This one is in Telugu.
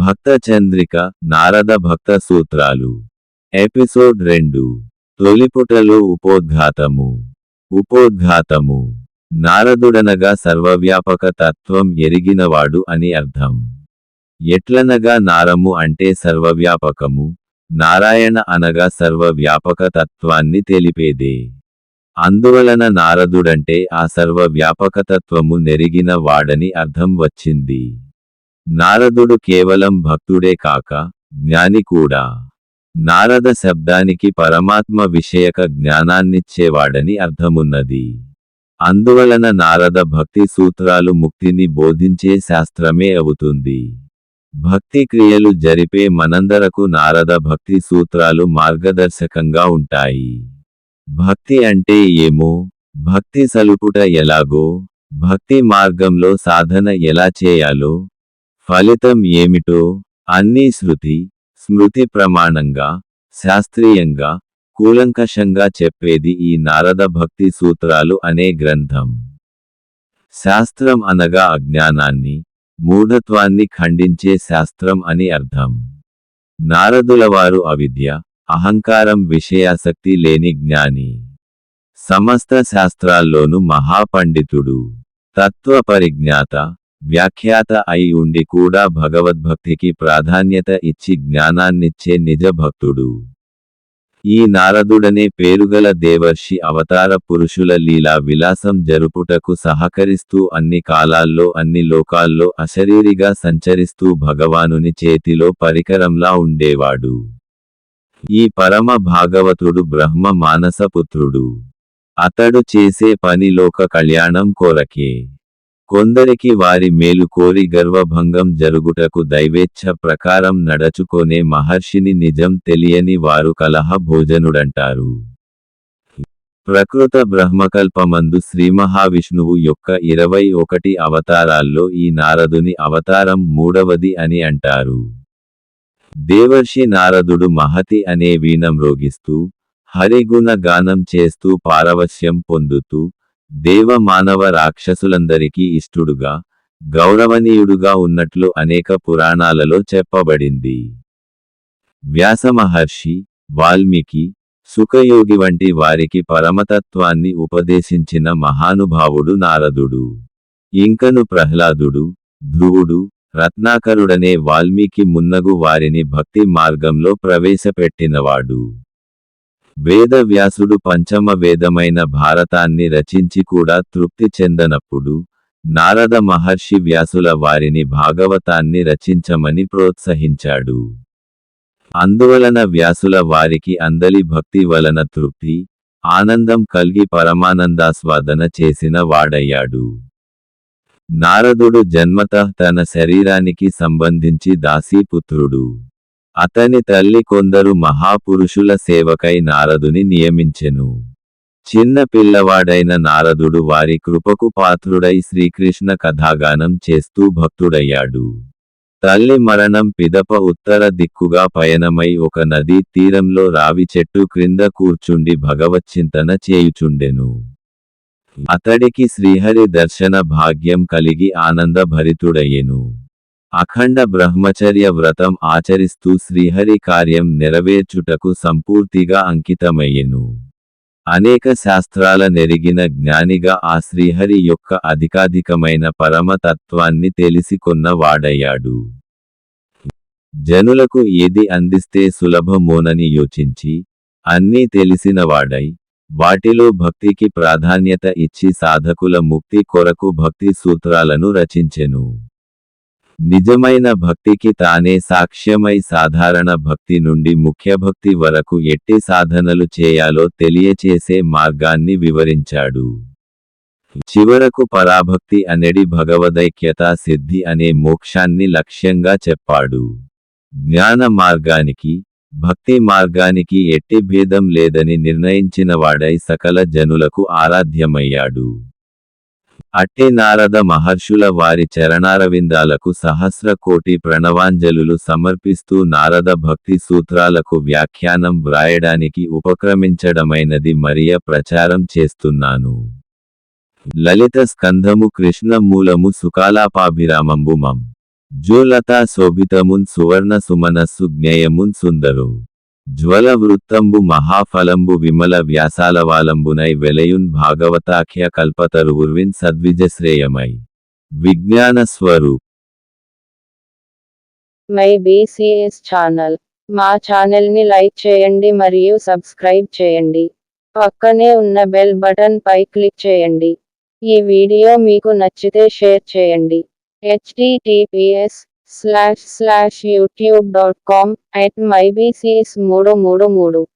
భక్త చంద్రిక నారద భక్త సూత్రాలు. ఎపిసోడ్ రెండు. తొలిపుటలో ఉపోద్ఘాతము. ఉపోద్ఘాతము. నారదుడనగా సర్వవ్యాపక తత్వం ఎరిగినవాడు అని అర్థం. ఎట్లనగా నారము అంటే సర్వవ్యాపకము. నారాయణ అనగా సర్వవ్యాపక తత్వాన్ని తెలిపేదే. అందువలన నారదుడంటే ఆ సర్వవ్యాపకతత్వము నెరిగిన వాడని అర్థం వచ్చింది. నారదుడు కేవలం భక్తుడే కాక జ్ఞాని కూడా. నారద శబ్దానికి పరమాత్మ విషయక జ్ఞానాన్నిచ్చేవాడని అర్థమున్నది. అందువలన నారద భక్తి సూత్రాలు ముక్తిని బోధించే శాస్త్రమే అవుతుంది. భక్తి క్రియలు జరిపే మనందరకు నారద భక్తి సూత్రాలు మార్గదర్శకంగా ఉంటాయి. భక్తి అంటే ఏమో? భక్తి సలుపుట ఎలాగో? భక్తి మార్గంలో సాధన ఎలా చేయాలో? ఫలితం ఏమిటో అన్నీ శృతి స్మృతి ప్రమాణంగా శాస్త్రీయంగా కూలంకషంగా చెప్పేది ఈ నారద భక్తి సూత్రాలు అనే గ్రంథం. శాస్త్రం అనగా అజ్ఞానాన్ని మూఢత్వాన్ని ఖండించే శాస్త్రం అని అర్థం. నారదులవారు అవిద్య అహంకారం విషయాసక్తి లేని జ్ఞాని. సమస్త శాస్త్రాల్లోనూ మహాపండితుడు తత్వ పరిజ్ఞాత వ్యాఖ్యాత అయి ఉండి కూడా భగవద్భక్తికి ప్రాధాన్యత ఇచ్చి జ్ఞానాన్నిచ్చే నిజ భక్తుడు ఈ నారదుడనే పేరుగల దేవర్షి అవతార పురుషుల లీలా విలాసం జరుపుటకు సహకరిస్తూ అన్ని కాలాల్లో అన్ని లోకాల్లో అశరీరిగా సంచరిస్తూ భగవానుని చేతిలో పరికరంలా ఉండేవాడు. ఈ పరమ భాగవతుడు బ్రహ్మ మానసపుత్రుడు అతడు చేసే పని లోక కళ్యాణం కోరకే. కొందరికి వారి మేలు కోరి గర్వభంగం జరుగుటకు దైవేచ్ఛ ప్రకారం నడచుకొనే మహర్షిని నిజం తెలియని వారు కలహ భోజనుడంటారు. ప్రకృత బ్రహ్మకల్పమందు శ్రీ మహావిష్ణువు యొక్క ఇరవై ఒకటి అవతారాల్లో ఈ నారదుని అవతారం మూడవది అని అంటారు. దేవర్షి నారదుడు మహతి అనే వీణం రోగిస్తూ హరిగుణ గానం చేస్తూ పారవశ్యం పొందుతూ దేవ మానవ రాక్షసులందరికీ ఇష్టుడుగా గౌరవనీయుడుగా ఉన్నట్లు అనేక పురాణాలలో చెప్పబడింది. వ్యాసమహర్షి వాల్మీకి సుఖయోగి వంటి వారికి పరమతత్వాన్ని ఉపదేశించిన మహానుభావుడు నారదుడు. ఇంకను ప్రహ్లాదుడు ధ్రువుడు రత్నాకరుడనే వాల్మీకి మున్నగు వారిని భక్తి మార్గంలో ప్రవేశపెట్టినవాడు. వేదవ్యాసుడు పంచమ వేదమైన భారతాన్ని రచించి కూడా తృప్తి చెందనప్పుడు నారద మహర్షి వ్యాసుల వారిని భాగవతాన్ని రచించమని ప్రోత్సహించాడు. అందువలన వ్యాసుల వారికి అందలి భక్తి వలన తృప్తి ఆనందం కల్గి పరమానందాస్వాదన చేసిన వాడయ్యాడు. నారదుడు జన్మతః తన శరీరానికి సంబంధించి దాసీపుత్రుడు. అతని తల్లి కొందరు మహాపురుషుల సేవకై నారదుని నియమించెను. చిన్న పిల్లవాడైన నారదుడు వారి కృపకు పాత్రుడై శ్రీకృష్ణ కథాగానం చేస్తూ భక్తుడయ్యాడు. తల్లి మరణం పిదప ఉత్తర దిక్కుగా పయనమై ఒక నదీ తీరంలో రావి చెట్టు క్రింద కూర్చుండి భగవచ్చింతన చేయుచుండెను. అతడికి శ్రీహరి దర్శన భాగ్యం కలిగి ఆనందభరితుడయ్యెను. అఖండ బ్రహ్మచర్య వ్రతం ఆచరిస్తూ శ్రీహరి కార్యం నెరవేర్చుటకు సంపూర్తిగా అంకితమయ్యెను. అనేక శాస్త్రాల నెరిగిన జ్ఞానిగా ఆ శ్రీహరి యొక్క అధికాధికమైన పరమతత్వాన్ని తెలిసికొన్న వాడయ్యాడు. జనులకు ఏది అందిస్తే సులభమోనని యోచించి అన్నీ తెలిసినవాడై వాటిలో భక్తికి ప్రాధాన్యత ఇచ్చి సాధకుల ముక్తి కొరకు భక్తి సూత్రాలను రచించెను. నిజమైన భక్తికి తానే సాక్ష్యమై సాధారణ భక్తి నుండి ముఖ్యభక్తి వరకు ఎట్టి సాధనలు చేయాలో తెలియచేసే మార్గాన్ని వివరించాడు. చివరకు పరాభక్తి అనేది భగవదైక్యతా సిద్ధి అనే మోక్షాన్ని లక్ష్యంగా చెప్పాడు. జ్ఞాన మార్గానికి భక్తి మార్గానికి ఎట్టి భేదం లేదని నిర్ణయించినవాడై సకల జనులకు ఆరాధ్యమయ్యాడు. అట్టే నారద మహర్షుల వారి చరణారవిందాలకు సహస్ర కోటి ప్రణవాంజలులు సమర్పిస్తూ నారద భక్తి సూత్రాలకు వ్యాఖ్యానం వ్రాయడానికి ఉపక్రమించడమైనది మరియ ప్రచారం చేస్తున్నాను. లలిత స్కంధము కృష్ణ మూలము సుకాలాపాభిరామంబు మం జోలతా శోభితమున్ సువర్ణ సుమనస్సు జ్ఞేయమున్ సుందరు. జ్వల వృత్తంబు మహాఫలంబు విమల వ్యాసాలవాలంబునై వెలయున్ భాగవతాఖ్య కల్పతరువుర్విన్ సద్విజశ్రేయమై. విజ్ఞాన స్వరూప్. My BCs channel. మా ఛానల్ని లైక్ చేయండి మరియు సబ్స్క్రైబ్ చేయండి. పక్కనే ఉన్న బెల్ బటన్ పై క్లిక్ చేయండి. ఈ వీడియో మీకు నచ్చితే షేర్ చేయండి. HTTPS slash slash youtube.com at mybcs333